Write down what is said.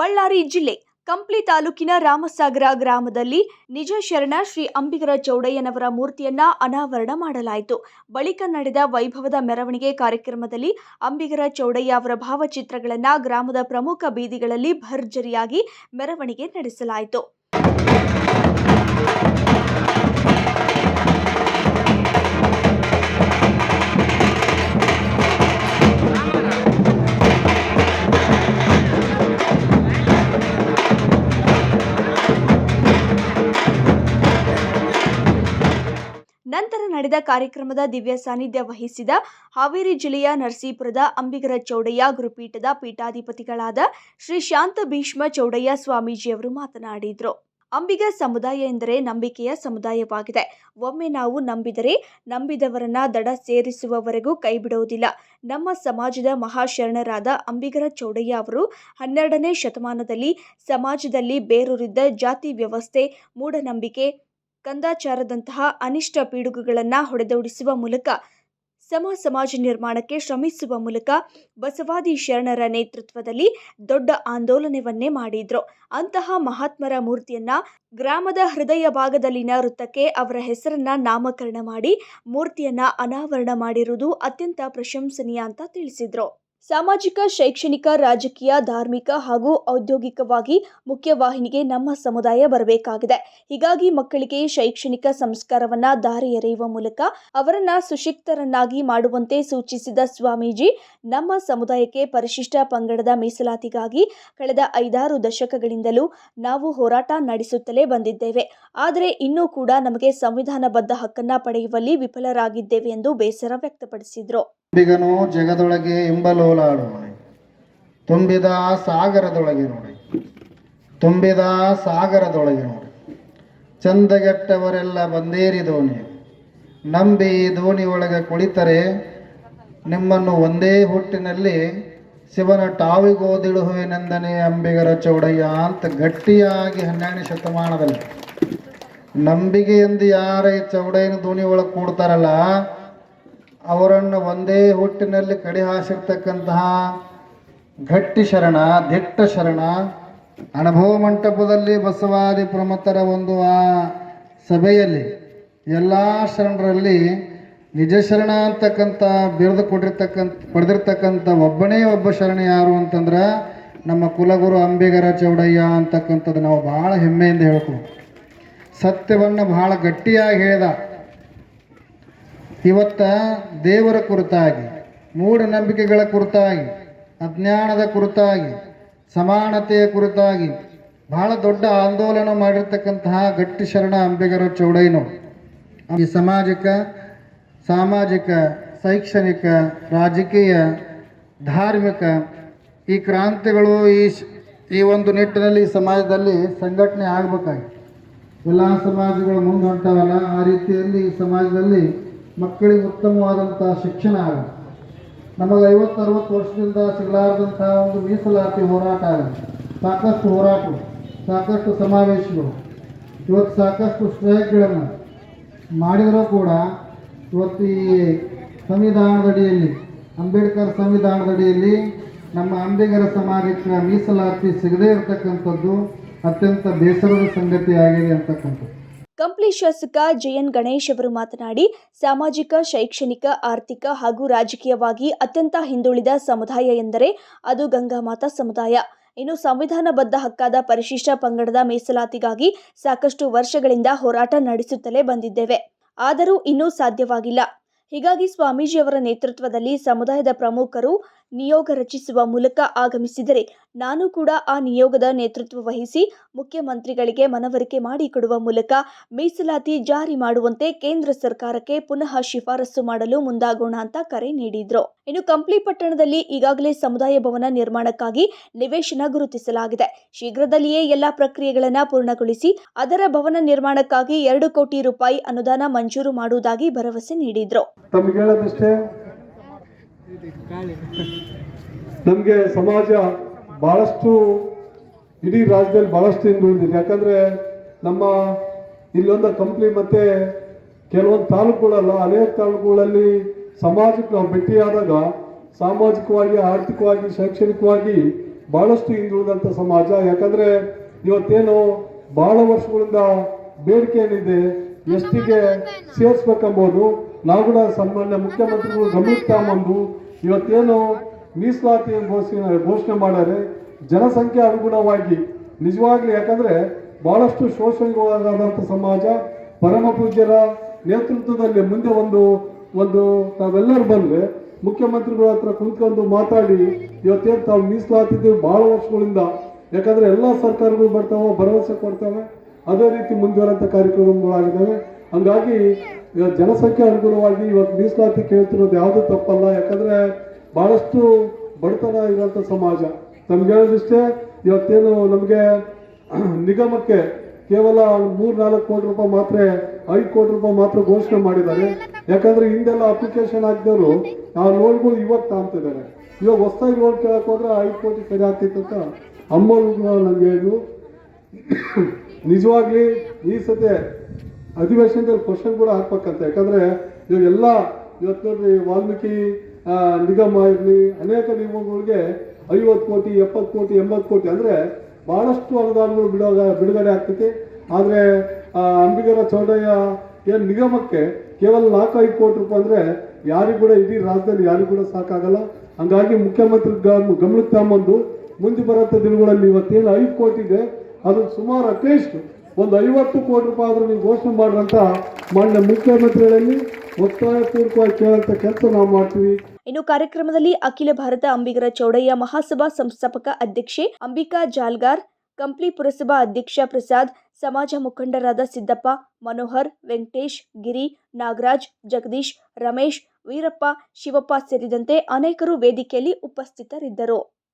ಬಳ್ಳಾರಿ ಜಿಲ್ಲೆ ಕಂಪ್ಲಿ ತಾಲೂಕಿನ ರಾಮಸಾಗರ ಗ್ರಾಮದಲ್ಲಿ ನಿಜ ಶರಣ ಶ್ರೀ ಅಂಬಿಗರ ಚೌಡಯ್ಯನವರ ಮೂರ್ತಿಯನ್ನ ಅನಾವರಣ ಮಾಡಲಾಯಿತು. ಬಳಿಕ ನಡೆದ ವೈಭವದ ಮೆರವಣಿಗೆ ಕಾರ್ಯಕ್ರಮದಲ್ಲಿ ಅಂಬಿಗರ ಚೌಡಯ್ಯ ಅವರ ಭಾವಚಿತ್ರಗಳನ್ನ ಗ್ರಾಮದ ಪ್ರಮುಖ ಬೀದಿಗಳಲ್ಲಿ ಭರ್ಜರಿಯಾಗಿ ಮೆರವಣಿಗೆ ನಡೆಸಲಾಯಿತು. ನಡೆದ ಕಾರ್ಯಕ್ರಮದ ದಿವ್ಯ ಸಾನ್ನಿಧ್ಯ ವಹಿಸಿದ ಹಾವೇರಿ ಜಿಲ್ಲೆಯ ನರಸೀಪುರದ ಅಂಬಿಗರ ಚೌಡಯ್ಯ ಗುರುಪೀಠದ ಪೀಠಾಧಿಪತಿಗಳಾದ ಶ್ರೀ ಶಾಂತ ಭೀಷ್ಮ ಚೌಡಯ್ಯ ಸ್ವಾಮೀಜಿಯವರು ಮಾತನಾಡಿದರು. ಅಂಬಿಗ ಸಮುದಾಯ ಎಂದರೆ ನಂಬಿಕೆಯ ಸಮುದಾಯವಾಗಿದೆ. ಒಮ್ಮೆ ನಾವು ನಂಬಿದರೆ ನಂಬಿದವರನ್ನ ದಡ ಸೇರಿಸುವವರೆಗೂ ಕೈ ಬಿಡುವುದಿಲ್ಲ ನಮ್ಮ ಸಮಾಜದ ಮಹಾಶರಣರಾದ ಅಂಬಿಗರ ಚೌಡಯ್ಯ ಅವರು ಹನ್ನೆರಡನೇ ಶತಮಾನದಲ್ಲಿ ಸಮಾಜದಲ್ಲಿ ಬೇರೂರಿದ್ದ ಜಾತಿ ವ್ಯವಸ್ಥೆ, ಮೂಢನಂಬಿಕೆ ಕಂದಾಚಾರದಂತಹ ಅನಿಷ್ಟ ಪಿಡುಗುಗಳನ್ನು ಹೊಡೆದೋಡಿಸುವ ಮೂಲಕ ಸಮ ಸಮಾಜ ನಿರ್ಮಾಣಕ್ಕೆ ಶ್ರಮಿಸುವ ಮೂಲಕ ಬಸವಾದಿ ಶರಣರ ನೇತೃತ್ವದಲ್ಲಿ ದೊಡ್ಡ ಆಂದೋಲನವನ್ನೇ ಮಾಡಿದ್ರು. ಅಂತಹ ಮಹಾತ್ಮರ ಮೂರ್ತಿಯನ್ನ ಗ್ರಾಮದ ಹೃದಯ ಭಾಗದಲ್ಲಿನ ವೃತ್ತಕ್ಕೆ ಅವರ ಹೆಸರನ್ನ ನಾಮಕರಣ ಮಾಡಿ ಮೂರ್ತಿಯನ್ನ ಅನಾವರಣ ಮಾಡಿರುವುದು ಅತ್ಯಂತ ಪ್ರಶಂಸನೀಯ ಅಂತ ತಿಳಿಸಿದ್ರು. ಸಾಮಾಜಿಕ, ಶೈಕ್ಷಣಿಕ, ರಾಜಕೀಯ, ಧಾರ್ಮಿಕ ಹಾಗೂ ಔದ್ಯೋಗಿಕವಾಗಿ ಮುಖ್ಯವಾಹಿನಿಗೆ ನಮ್ಮ ಸಮುದಾಯ ಬರಬೇಕಾಗಿದೆ. ಹೀಗಾಗಿ ಮಕ್ಕಳಿಗೆ ಶೈಕ್ಷಣಿಕ ಸಂಸ್ಕಾರವನ್ನ ದಾರಿ ಎರೆಯುವ ಮೂಲಕ ಅವರನ್ನ ಸುಶಿಕ್ತರನ್ನಾಗಿ ಮಾಡುವಂತೆ ಸೂಚಿಸಿದ ಸ್ವಾಮೀಜಿ, ನಮ್ಮ ಸಮುದಾಯಕ್ಕೆ ಪರಿಶಿಷ್ಟ ಪಂಗಡದ ಮೀಸಲಾತಿಗಾಗಿ ಕಳೆದ ಐದಾರು ದಶಕಗಳಿಂದಲೂ ನಾವು ಹೋರಾಟ ನಡೆಸುತ್ತಲೇ ಬಂದಿದ್ದೇವೆ. ಆದರೆ ಇನ್ನೂ ಕೂಡ ನಮಗೆ ಸಂವಿಧಾನಬದ್ಧ ಹಕ್ಕನ್ನ ಪಡೆಯುವಲ್ಲಿ ವಿಫಲರಾಗಿದ್ದೇವೆ ಎಂದು ಬೇಸರ ವ್ಯಕ್ತಪಡಿಸಿದರು. ಅಂಬಿಗನು ಜಗದೊಳಗೆ ಇಂಬಲೋಲಾಡುವನೆ ತುಂಬಿದ ಸಾಗರದೊಳಗೆ ನೋಡಿ. ತುಂಬಿದ ಸಾಗರದೊಳಗೆ ನೋಡಿ. ಚಂದಗೆಟ್ಟವರೆಲ್ಲ ಬಂದೇರಿ ದೋಣಿ. ನಂಬಿ ದೋಣಿ ಒಳಗೆ ಕುಳಿತರೆ ನಿಮ್ಮನ್ನು ಒಂದೇ ಹುಟ್ಟಿನಲ್ಲಿ ಶಿವನ ಟಾವಿಗೋದಿಡುಹುವೆನೆಂದನೇ ಅಂಬಿಗರ ಚೌಡಯ್ಯ ಅಂತ ಗಟ್ಟಿಯಾಗಿ ಹನ್ನೆರಡನೇ ಶತಮಾನದಲ್ಲಿ. ನಂಬಿಕೆ ಎಂದು ಯಾರ ಚೌಡಯ್ಯನ ದೋಣಿ ಒಳಗೆ ಕೂಡ್ತಾರಲ್ಲ ಅವರನ್ನು ಒಂದೇ ಹುಟ್ಟಿನಲ್ಲಿ ಕಡೆ ಹಾಸಿರ್ತಕ್ಕಂತಹ ಗಟ್ಟಿ ಶರಣ, ದಿಟ್ಟ ಶರಣ ಅನುಭವ ಮಂಟಪದಲ್ಲಿ ಬಸವಾದಿ ಪ್ರಮತರ ಒಂದು, ಆ, ಸಭೆಯಲ್ಲಿ ಎಲ್ಲ ಶರಣರಲ್ಲಿ ನಿಜ ಶರಣ ಅಂತಕ್ಕಂಥ ಬಿರ್ದು ಕೊಟ್ಟಿರ್ತಕ್ಕಂಥ, ಪಡೆದಿರ್ತಕ್ಕಂಥ ಒಬ್ಬನೇ ಒಬ್ಬ ಶರಣ ಯಾರು ಅಂತಂದ್ರೆ ನಮ್ಮ ಕುಲಗುರು ಅಂಬಿಗರ ಚೌಡಯ್ಯ ಅಂತಕ್ಕಂಥದ್ದು ನಾವು ಭಾಳ ಹೆಮ್ಮೆಯಿಂದ ಹೇಳ್ಕೊಬೇಕು ಸತ್ಯವನ್ನು ಬಹಳ ಗಟ್ಟಿಯಾಗಿ ಹೇಳಿದ ಇವತ್ತ ದೇವರ ಕುರಿತಾಗಿ, ಮೂಢನಂಬಿಕೆಗಳ ಕುರಿತಾಗಿ, ಅಜ್ಞಾನದ ಕುರಿತಾಗಿ, ಸಮಾನತೆಯ ಕುರಿತಾಗಿ ಬಹಳ ದೊಡ್ಡ ಆಂದೋಲನ ಮಾಡಿರ್ತಕ್ಕಂತಹ ಗಟ್ಟಿ ಶರಣ ಅಂಬಿಗರ ಚೌಡಯ್ಯನು ಈ ಸಾಮಾಜಿಕ ಸಾಮಾಜಿಕ, ಶೈಕ್ಷಣಿಕ, ರಾಜಕೀಯ, ಧಾರ್ಮಿಕ ಈ ಕ್ರಾಂತಿಗಳು ಈ ಈ ಒಂದು ನಿಟ್ಟಿನಲ್ಲಿ ಸಮಾಜದಲ್ಲಿ ಸಂಘಟನೆ ಆಗಬೇಕಾಗಿ ಎಲ್ಲ ಸಮಾಜಗಳು ಮುಂದೆ ಹೊಂಟಾವಲ್ಲ ಆ ರೀತಿಯಲ್ಲಿ ಈ ಸಮಾಜದಲ್ಲಿ ಮಕ್ಕಳಿಗೆ ಉತ್ತಮವಾದಂಥ ಶಿಕ್ಷಣ ಆಗಲಿ. ನಮಗೆ ಐವತ್ತು ಅರವತ್ತು ವರ್ಷದಿಂದ ಸಿಗಲಾರದಂಥ ಒಂದು ಮೀಸಲಾತಿ ಹೋರಾಟ ಆಗಲಿ. ಸಾಕಷ್ಟು ಹೋರಾಟಗಳು, ಸಾಕಷ್ಟು ಸಮಾವೇಶಗಳು, ಇವತ್ತು ಸಾಕಷ್ಟು ಸ್ಟ್ರೈಕ್ಗಳನ್ನು ಮಾಡಿದರೂ ಕೂಡ ಇವತ್ತು ಈ ಸಂವಿಧಾನದಡಿಯಲ್ಲಿ ಅಂಬೇಡ್ಕರ್ ಸಂವಿಧಾನದಡಿಯಲ್ಲಿ ನಮ್ಮ ಅಂಬಿಗರ ಸಮಾಜಕ್ಕೆ ಮೀಸಲಾತಿ ಸಿಗದೇ ಇರತಕ್ಕಂಥದ್ದು ಅತ್ಯಂತ ಬೇಸರದ ಸಂಗತಿಯಾಗಿದೆ ಅಂತಕ್ಕಂಥದ್ದು. ಕಂಪ್ಲಿ ಶಾಸಕ ಜೆಎನ್ ಗಣೇಶ್ ಅವರು ಮಾತನಾಡಿ, ಸಾಮಾಜಿಕ, ಶೈಕ್ಷಣಿಕ, ಆರ್ಥಿಕ ಹಾಗೂ ರಾಜಕೀಯವಾಗಿ ಅತ್ಯಂತ ಹಿಂದುಳಿದ ಸಮುದಾಯ ಎಂದರೆ ಅದು ಗಂಗಾಮಾತಾ ಸಮುದಾಯ. ಇನ್ನು ಸಂವಿಧಾನಬದ್ಧ ಹಕ್ಕಾದ ಪರಿಶಿಷ್ಟ ಪಂಗಡದ ಮೀಸಲಾತಿಗಾಗಿ ಸಾಕಷ್ಟು ವರ್ಷಗಳಿಂದ ಹೋರಾಟ ನಡೆಸುತ್ತಲೇ ಬಂದಿದ್ದೇವೆ. ಆದರೂ ಇನ್ನೂ ಸಾಧ್ಯವಾಗಿಲ್ಲ. ಹೀಗಾಗಿ ಸ್ವಾಮೀಜಿಯವರ ನೇತೃತ್ವದಲ್ಲಿ ಸಮುದಾಯದ ಪ್ರಮುಖರು ನಿಯೋಗ ರಚಿಸುವ ಮೂಲಕ ಆಗಮಿಸಿದರೆ ನಾನು ಕೂಡ ಆ ನಿಯೋಗದ ನೇತೃತ್ವ ವಹಿಸಿ ಮುಖ್ಯಮಂತ್ರಿಗಳಿಗೆ ಮನವರಿಕೆ ಮಾಡಿಕೊಡುವ ಮೂಲಕ ಮೀಸಲಾತಿ ಜಾರಿ ಮಾಡುವಂತೆ ಕೇಂದ್ರ ಸರ್ಕಾರಕ್ಕೆ ಪುನಃ ಶಿಫಾರಸು ಮಾಡಲು ಮುಂದಾಗೋಣ ಅಂತ ಕರೆ ನೀಡಿದ್ರು. ಇನ್ನು ಕಂಪ್ಲಿ ಪಟ್ಟಣದಲ್ಲಿ ಈಗಾಗಲೇ ಸಮುದಾಯ ಭವನ ನಿರ್ಮಾಣಕ್ಕಾಗಿ ನಿವೇಶನ ಗುರುತಿಸಲಾಗಿದೆ. ಶೀಘ್ರದಲ್ಲಿಯೇ ಎಲ್ಲಾ ಪ್ರಕ್ರಿಯೆಗಳನ್ನು ಪೂರ್ಣಗೊಳಿಸಿ ಅದರ ಭವನ ನಿರ್ಮಾಣಕ್ಕಾಗಿ ಎರಡು ಕೋಟಿ ರೂಪಾಯಿ ಅನುದಾನ ಮಂಜೂರು ಮಾಡುವುದಾಗಿ ಭರವಸೆ ನೀಡಿದ್ರು. ನಮಗೆ ಸಮಾಜ ಭಾಳಷ್ಟು ಇಡೀ ರಾಜ್ಯದಲ್ಲಿ ಭಾಳಷ್ಟು ಹಿಂದುಳಿದಿದೆ. ಯಾಕಂದರೆ ನಮ್ಮ ಇಲ್ಲೊಂದು ಕಂಪ್ನಿ ಮತ್ತೆ ಕೆಲವೊಂದು ತಾಲೂಕುಗಳಲ್ಲ ಅನೇಕ ತಾಲೂಕುಗಳಲ್ಲಿ ಸಮಾಜಕ್ಕೆ ನಾವು ಭೇಟಿಯಾದಾಗ ಸಾಮಾಜಿಕವಾಗಿ, ಆರ್ಥಿಕವಾಗಿ, ಶೈಕ್ಷಣಿಕವಾಗಿ ಬಹಳಷ್ಟು ಹಿಂದುಳಿದಂಥ ಸಮಾಜ. ಯಾಕಂದ್ರೆ ಇವತ್ತೇನು ಬಹಳ ವರ್ಷಗಳಿಂದ ಬೇಡಿಕೆ ಏನಿದೆ ಎಷ್ಟಿಗೆ ಸೇರಿಸ್ಬೇಕೆಂಬುದು ನಾವು ಕೂಡ ಸನ್ಮಾನ್ಯ ಮುಖ್ಯಮಂತ್ರಿಗಳು ಗಮನಕ್ಕೆ ತಗೊಂಬಂದು ಇವತ್ತೇನು ಮೀಸಲಾತಿ ಘೋಷಣೆ ಘೋಷಣೆ ಮಾಡ್ಯಾರೆ, ಜನಸಂಖ್ಯೆ ಅನುಗುಣವಾಗಿ, ನಿಜವಾಗ್ಲೂ ಯಾಕಂದ್ರೆ ಬಹಳಷ್ಟು ಶೋಷಣೆಗೊಳಗಾದಂಥ ಸಮಾಜ, ಪರಮ ಪೂಜ್ಯರ ನೇತೃತ್ವದಲ್ಲಿ ಮುಂದೆ ಒಂದು ಒಂದು ತಾವೆಲ್ಲರೂ ಬಂದ್ರೆ ಮುಖ್ಯಮಂತ್ರಿಗಳ ಹತ್ರ ಕುಂತ್ಕೊಂಡು ಮಾತಾಡಿ, ಇವತ್ತೇನು ತಾವು ಮೀಸಲಾತಿದ್ದೀವಿ ಬಹಳ ವರ್ಷಗಳಿಂದ, ಯಾಕಂದ್ರೆ ಎಲ್ಲ ಸರ್ಕಾರಗಳು ಬರ್ತಾವೆ, ಭರವಸೆ ಕೊಡ್ತವೆ, ಅದೇ ರೀತಿ ಮುಂದುವರೆದಂಥ ಕಾರ್ಯಕ್ರಮಗಳಾಗಿದ್ದಾವೆ. ಹಂಗಾಗಿ ಇವತ್ತು ಜನಸಂಖ್ಯೆ ಅನುಗುಣವಾಗಿ ಇವತ್ತು ಮೀಸಲಾತಿ ಕೇಳ್ತಿರೋದು ಯಾವುದು ತಪ್ಪಲ್ಲ, ಯಾಕಂದ್ರೆ ಬಹಳಷ್ಟು ಬಡತನ ಇರುವಂತ ಸಮಾಜ. ನಮ್ಗೆ ಹೇಳೋದಿಷ್ಟೇ, ಇವತ್ತೇನು ನಮಗೆ ನಿಗಮಕ್ಕೆ ಕೇವಲ ಮೂರ್ ನಾಲ್ಕು ಕೋಟಿ ರೂಪಾಯಿ ಮಾತ್ರ, ಐದು ಕೋಟಿ ರೂಪಾಯಿ ಮಾತ್ರ ಘೋಷಣೆ ಮಾಡಿದ್ದಾರೆ. ಯಾಕಂದ್ರೆ ಹಿಂದೆಲ್ಲ ಅಪ್ಲಿಕೇಶನ್ ಹಾಕಿದವರು ಆ ಲೋನ್ಗಳು ಇವಾಗ ತಾಂತಿದ್ದಾರೆ ಇವಾಗ ಹೊಸದಾಗಿ ಲೋನ್ ಕೇಳಕ್ ಹೋದ್ರೆ ಐದು ಕೋಟಿ ಸರಿ ಆಗ್ತಿತ್ತು ಅಂತ ಅಮ್ಮ ನಮ್ಗೆ ಹೇಳಿದ್ರು ನಿಜವಾಗ್ಲಿ ಈ ಸತಿ ಅಧಿವೇಶನದಲ್ಲಿ ಕ್ವಶನ್ ಕೂಡ ಹಾಕ್ಬೇಕಂತ. ಯಾಕಂದ್ರೆ ಇವಾಗೆಲ್ಲ ಇವತ್ತು ನೋಡ್ರಿ ವಾಲ್ಮೀಕಿ ನಿಗಮ ಇರಲಿ, ಅನೇಕ ನಿಗಮಗಳಿಗೆ ಐವತ್ತು ಕೋಟಿ, ಎಪ್ಪತ್ತು ಕೋಟಿ, ಎಂಬತ್ತು ಕೋಟಿ ಅಂದ್ರೆ ಬಹಳಷ್ಟು ಅನುದಾನಗಳು ಬಿಡೋದ, ಬಿಡುಗಡೆ ಆಗ್ತೈತಿ. ಆದರೆ ಅಂಬಿಗರ ಚೌಡಯ್ಯ ಏನ್ ನಿಗಮಕ್ಕೆ ಕೇವಲ ನಾಲ್ಕು ಐದು ಕೋಟಿ ರೂಪಾಯಿ ಅಂದ್ರೆ ಯಾರಿಗೂ ಕೂಡ ಇಡೀ ರಾಜ್ಯದಲ್ಲಿ ಯಾರಿಗೂ ಕೂಡ ಸಾಕಾಗಲ್ಲ. ಹಂಗಾಗಿ ಮುಖ್ಯಮಂತ್ರಿ ಗಮನಕ್ಕೆ ತಗೊಂಬಂದು ಮುಂದೆ ಬರೋಂಥ ದಿನಗಳಲ್ಲಿ ಇವತ್ತೇನು ಐದು ಕೋಟಿ ಇದೆ. ಅದು ಸುಮಾರು ಅಟ್ಲೀಸ್ಟ್ ಒಂದು ಐವತ್ತು ಕೋಟಿ ರೂಪಾಯಿ ಆದರೂ ನೀವು ಘೋಷಣೆ ಮಾಡ್ರಂತ ಮಾನ್ಯ ಮುಖ್ಯಮಂತ್ರಿಗಳಲ್ಲಿ ಒತ್ತಾಯಪೂರ್ವಕವಾಗಿ ಕೇಳುವಂತ ಕೆಲಸ ನಾವು ಮಾಡ್ತೀವಿ. ಇನ್ನು ಕಾರ್ಯಕ್ರಮದಲ್ಲಿ ಅಖಿಲ ಭಾರತ ಅಂಬಿಗರ ಚೌಡಯ್ಯ ಮಹಾಸಭಾ ಸಂಸ್ಥಾಪಕ ಅಧ್ಯಕ್ಷೆ ಅಂಬಿಕಾ ಜಾಲ್ಗಾರ್, ಕಂಪ್ಲಿ ಪುರಸಭಾ ಅಧ್ಯಕ್ಷ ಪ್ರಸಾದ್, ಸಮಾಜ ಮುಖಂಡರಾದ ಸಿದ್ದಪ್ಪ, ಮನೋಹರ್, ವೆಂಕಟೇಶ್, ಗಿರಿ, ನಾಗರಾಜ್, ಜಗದೀಶ್, ರಮೇಶ್, ವೀರಪ್ಪ, ಶಿವಪ್ಪ ಸೇರಿದಂತೆ ಅನೇಕರು ವೇದಿಕೆಯಲ್ಲಿ ಉಪಸ್ಥಿತರಿದ್ದರು.